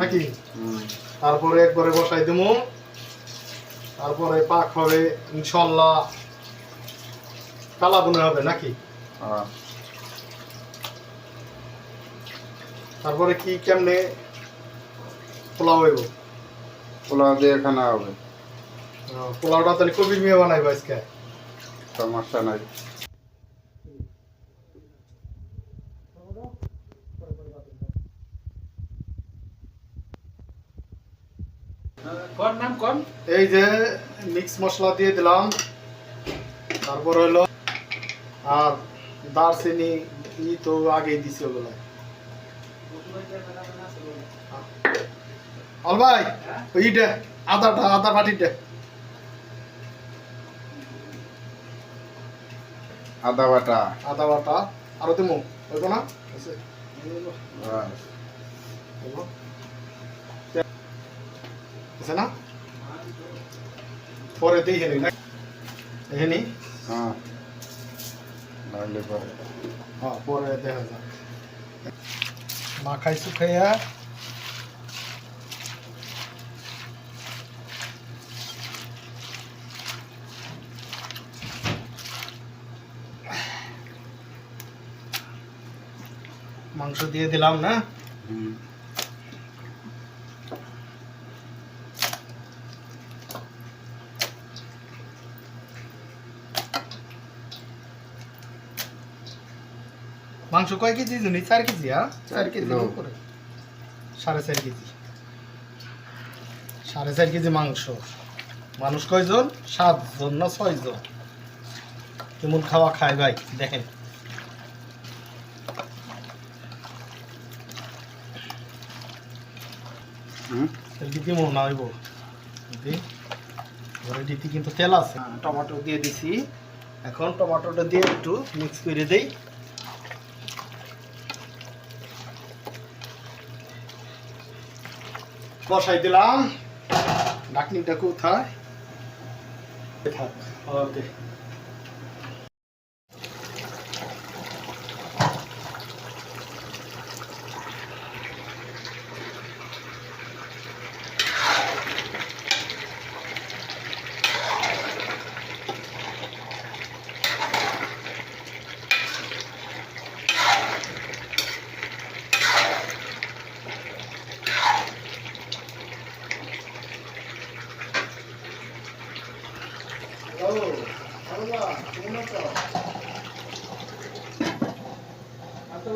নাকি? তারপরে একবারে বসাই দেবো। তারপরে পাক হবে ইনশাল্লাহ কালা বুনে হবে নাকি? হ্যাঁ। তারপরে কি কেমনে পোলাও হইব? পোলাও দিয়ে খানা হবে। পোলাওটা তাহলে কবির মেয়ে বানাইবো আজকে? সমস্যা নাই। কোন নাম কোন? এই যে মিক্স মশলা দিয়ে দিলাম। তারপর হলো আর দারচিনি ই তো আগেই দিছি ওগুলো। অল ভাই ওইটা আদাটা আদা বাটিটা। আদা বাটা। আদা বাটা। আরও দেবো হইব না? আছে? বাস। হইব? আছে না পরে দিই হেনি না হেনি হ্যাঁ লাগলে পরে হ্যাঁ পরে দেখা যাক মাখাই শুকাইয়া মাংস দিয়ে দিলাম না হুম মাংস কয় কেজি জুনি? চার কেজি হ্যাঁ? চার কেজি। উপরে। সাড়ে চার কেজি। সাড়ে চার কেজি মাংস। মানুষ কয়জন? সাতজন না ছয়জন? কেমন খাওয়া খায় ভাই? দেখেন। হইব। ঘরে কিন্তু তেল আছে। টমেটো দিয়ে দিছি। এখন টমেটোটা দিয়ে একটু মিক্স করে দেই। বসাই দিলাম ঢাকনিটা কোথায় থাক ওকে হ্যালো হ্যালো কেমন আছো আচ্ছা